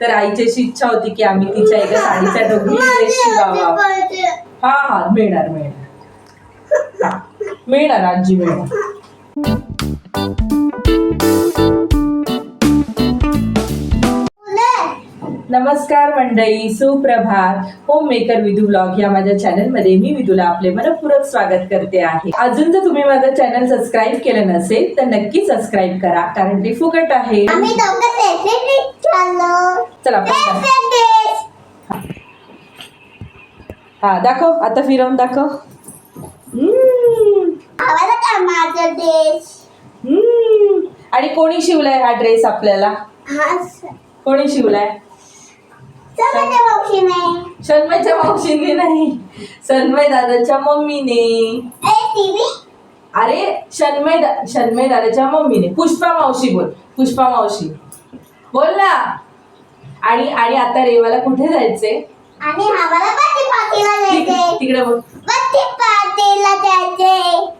तर आईची अशी इच्छा होती की आम्ही तिच्या एका साडीचा डोगरी ड्रेस शिवावा. हा हा मिळणार मिळणार. मिळणार आजी मिळणार. नमस्कार मंडळी सुप्रभात. होम मेकर विदू ब्लॉग या माझ्या चॅनलमध्ये मी विदूला आपले मनपूर्वक स्वागत करते आहे. अजून जर तुम्ही माझं चॅनल सबस्क्राईब केलं नसेल तर नक्की सबस्क्राईब करा कारण ते फुकट आहे. चला हा दाखव आता फिरवून दाखव. आणि कोणी शिवलाय हा ड्रेस आपल्याला? कोणी शिवलाय? सन्मयच्या मावशीने. नाही सन्मय दादाच्या मम्मीने. अरे शन्मय शन्मय दादाच्या मम्मीने. पुष्पा मावशी बोल पुष्पा मावशी. बोल ना. आणि आणि आता रेवाला कुठे जायचे आणि आम्हाला तिकडे बघ.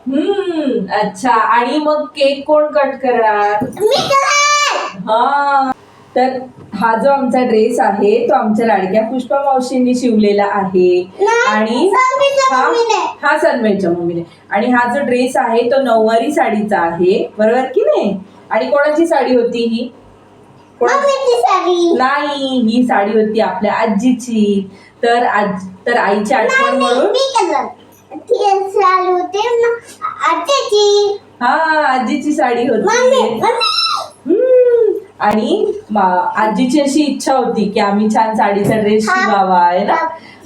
हम्म अच्छा. आणि मग केक कोण कट करणार? मी करणार हा. तर हा जो आमचा ड्रेस आहे तो आमच्या लाडक्या पुष्पा मावशींनी शिवलेला आहे. आणि हा. हा मम्मीने. आणि हा जो ड्रेस आहे तो नऊवारी साडीचा आहे. बरोबर की नाही? आणि कोणाची साडी होती ही? नाही ही साडी होती आपल्या आजीची. तर आज तर आईची आठवण म्हणून हा आजीची साडी होती. आणि आजीची अशी इच्छा होती की आम्ही छान साडीचा ड्रेस. शिवावा आहे ना?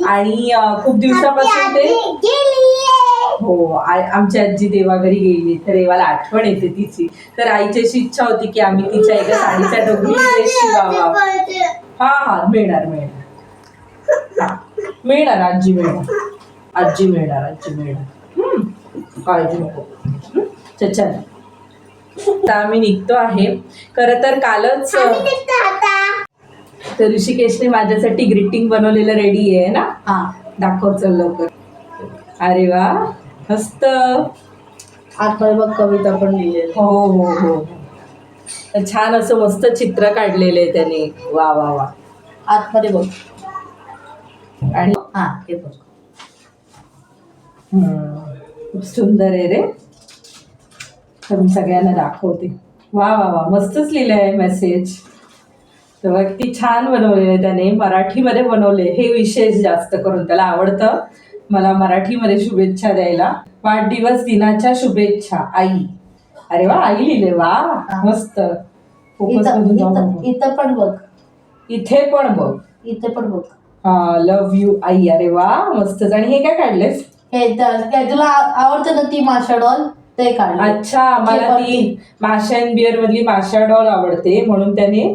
आणि खूप दिवसापासून ते. हो आमची आजी देवाघरी गेली. तर देवाला आठवण येते तिची. तर आईची अशी इच्छा होती की आम्ही तिच्या एका साडीचा डोगरी ड्रेस शिवावा. हा हा मिळणार मिळणार. मिळणार आजी मिळणार. आजी मिळणार आजी मिळणार. काळजी नको. चल. आम्ही निघतो आहे. खरं तर कालच आता. तर ऋषिकेशने माझ्यासाठी ग्रीटिंग बनवलेलं रेडी आहे ना? हा. दाखव चल लवकर. अरे वा मस्त. आतमध्ये बघ कविता पण लिहिलेली हो हो हो. तर छान असं मस्त चित्र काढलेलं आहे त्याने. वा वा वा. आतमध्ये बघ. आणि हा हे बघ. हम्म, खूप सुंदर आहे रे. तर मी सगळ्यांना दाखवते. वा वा वा मस्तच लिहिलं आहे मेसेज तर बघ ती छान बनवलेलं आहे त्याने. मराठीमध्ये बनवले. हे विशेष जास्त करून त्याला आवडतं. मला मराठीमध्ये शुभेच्छा द्यायला. वाढदिवस दिनाच्या शुभेच्छा. आई. अरे वा आई लिहिले. वा मस्त. फोकस इथं मधून जाऊ इथं- नको. इथं पण बघ. इथे पण बघ. इथे पण बघ. हा लव यू आई. अरे वा मस्तच. आणि हे काय काढलेस हे तर काय तुला आ- आवडतं ना ती माशा डॉल ते काढलं. अच्छा मला ती माशा अँड बिअर मधली माशा डॉल आवडते म्हणून त्याने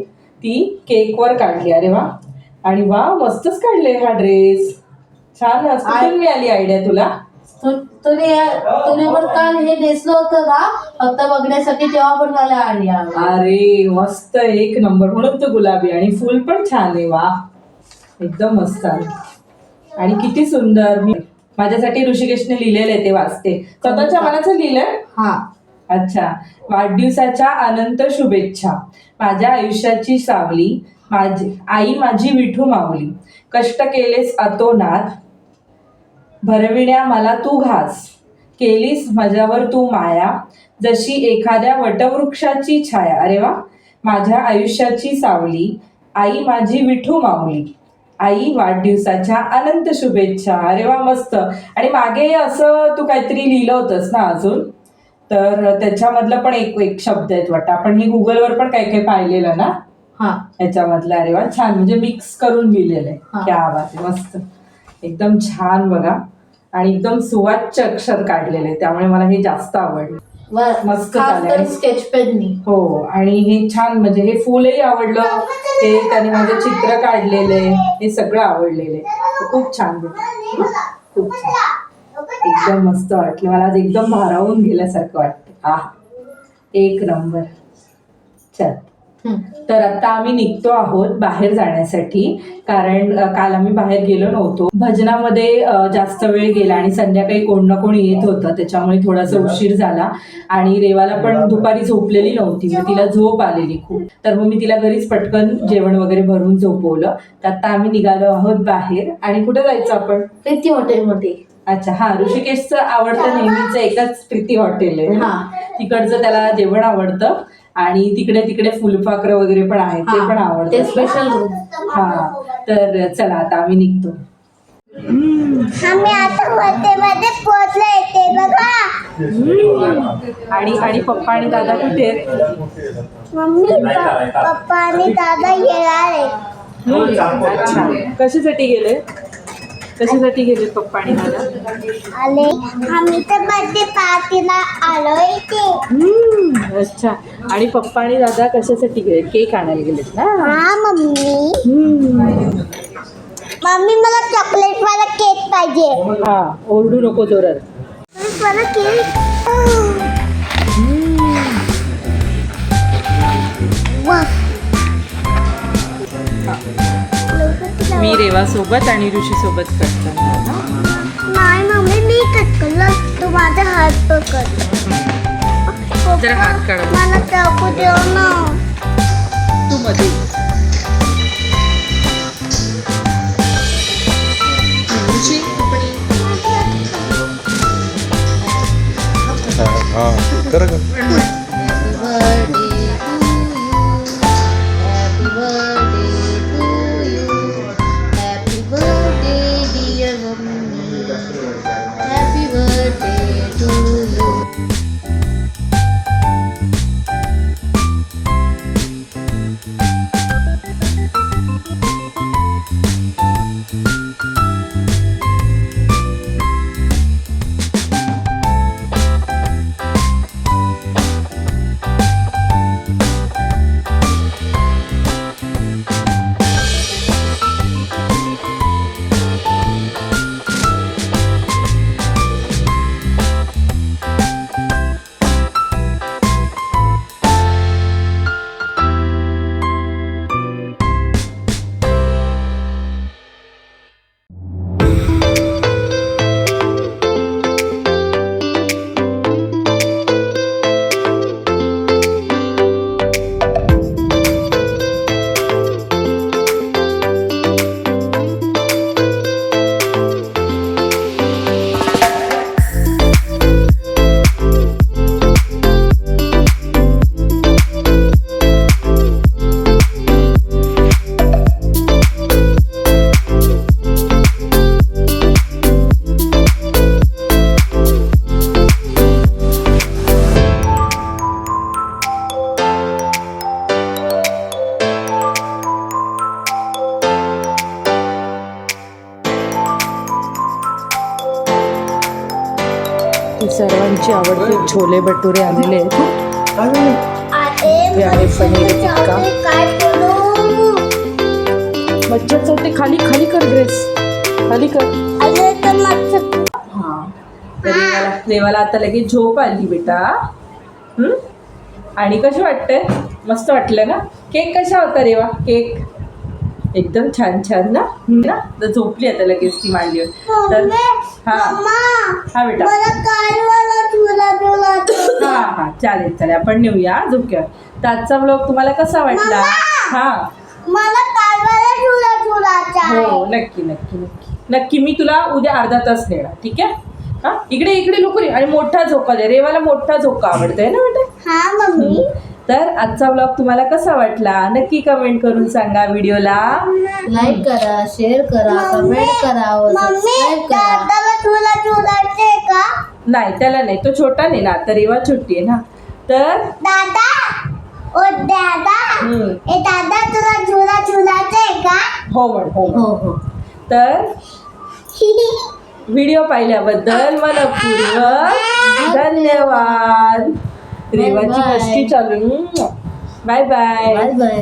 ती केक वर काढली. अरे वा. आणि वा मस्तच काढले हा ड्रेस. छान कुठून मिळाली आयडिया तुला. तुने तुने पण काल हे नेसलं होतं ना फक्त बघण्यासाठी तेव्हा पण मला आली. अरे मस्त एक नंबर म्हणून तो गुलाबी. आणि फुल पण छान आहे वा. एकदम मस्त. आहे आणि किती सुंदर. मी माझ्यासाठी ऋषिकेशने लिहिलेलं आहे ते वाचते. स्वतःच्या मनाचं लिहिलंय? हा. अच्छा. वाढदिवसाच्या अनंत शुभेच्छा. माझ्या आयुष्याची सावली माझी आई माझी विठू माऊली. कष्ट केलेस अतोनात भरविण्या मला तू घास. केलीस माझ्यावर तू माया जशी एखाद्या वटवृक्षाची छाया. अरे वा. माझ्या आयुष्याची सावली आई माझी विठू माऊली. आई वाढदिवसाच्या अनंत शुभेच्छा. अरे वा मस्त. आणि मागे असं तू काहीतरी लिहिलं होतंस ना अजून? तर त्याच्यामधलं पण एक एक शब्द आहेत वाटतं. आपण हे गुगलवर पण काही काही पाहिलेलं ना? हा. ह्याच्यामधलं अरे वा छान. म्हणजे मिक्स करून लिहिलेलं आहे. क्या आवाज मस्त. एकदम छान बघा. आणि एकदम सुवाच्य अक्षर काढलेले आहे. त्यामुळे मला हे जास्त आवडलं. मस्त झालंय. स्केच पेननी हो आणि हे छान म्हणजे हे फुलही आवडलं. ते त्याने माझं चित्र काढलेलं आहे. हे सगळं आवडलेलं आहे. खूप छान. खूप छान. एकदम मस्त वाटलं. मला आज एकदम भारावून गेल्यासारखं वाटतं. हा एक नंबर. चल. तर आता आम्ही निघतो आहोत बाहेर जाण्यासाठी. कारण काल आम्ही बाहेर गेलो नव्हतो. भजनामध्ये जास्त वेळ गेला आणि संध्याकाळी कोण ना कोण येत होतं. त्याच्यामुळे थोडासा उशीर झाला. आणि रेवाला पण दुपारी झोपलेली नव्हती. मग तिला झोप आलेली खूप. तर मग मी तिला घरीच पटकन जेवण वगैरे भरून झोपवलं. तर आता आम्ही निघालो आहोत बाहेर. आणि कुठे जायचं आपण? प्रीती हॉटेलमध्ये. अच्छा हा ऋषिकेशचं आवडतं नेहमीचं एकच प्रीती हॉटेल आहे. हा. तिकडचं त्याला जेवण आवडतं. आणि तिकडे तिकडे फुलपाखरं वगैरे पण आहेत ते पण ते आवडतं स्पेशल रूम हा तर चला आता आम्ही निघतो. आम्ही आता हॉटेलमध्ये पोहोचलो येते बघा. आणि आणि पप्पा आणि दादा कुठे आहेत? मम्मी प- पप्पा आणि दादा येणार आहे हम्म, अच्छा कशासाठी गेले? कशासाठी गेले पप्पा आणि दादा? आले. आम्ही तर बर्थडे पार्टीला आलो इथे. अच्छा. आणि पप्पा आणि दादा कशासाठी गेले केक आणायला गेलेत ना? हा मम्मी. मम्मी मला चॉकलेट वाला केक पाहिजे. हा ओरडू नको जोरात. वाला केक मी रेवा सोबत आणि ऋषी सोबत करतो नाही मम्मी मी कट करलं तू माझा हात पकड. जरा हात काढ. मला चाकू देऊ ना तू मध्ये. ऋषी हा सर्वांची आवडते छोले भटुरे आलेले आहेत पनीर टिक्का. खाली खाली कर ग्रेस खाली कर. हा. देवाला आता लगेच झोप आली बेटा. हम्म? आणि कशी वाटतंय मस्त वाटलं ना? केक कशा होता रेवा केक? एकदम छान छान ना. ना तर झोपली आता लगेच ती मांडलीवर तर हा. हा बेटा. हा हा. चालेल चालेल. आपण नेऊया झोक्यावर तर आजचा ब्लॉग तुम्हाला कसा वाटला! हा. हो नक्की नक्की नक्की. नक्की मी तुला उद्या अर्धा तास नेणार ठीक आहे? हा? इकडे इकडे लोक आणि मोठा झोका दे. रेवाला मोठा झोका आवडतोय ना बेटा? हा मम्मी. तर आजचा ब्लॉग तुम्हाला कसा वाटला? नक्की कमेंट करून सांगा व्हिडिओला. लाईक करा शेअर करा कमेंट करा व मम्मी सबस्क्राईब करा. नाही त्याला नाही. तो छोटा नाही ना आता रेवा छोटी आहे ना. तर दादा ओ दादा हम्म, ए दादा तुला झुला का? हो म्हण हो म्हण. हो हो. तर व्हिडिओ पाहिल्याबद्दल मनपूर्वक धन्यवाद. रेवाची. मस्ती चालू बाय बाय. Bye bye.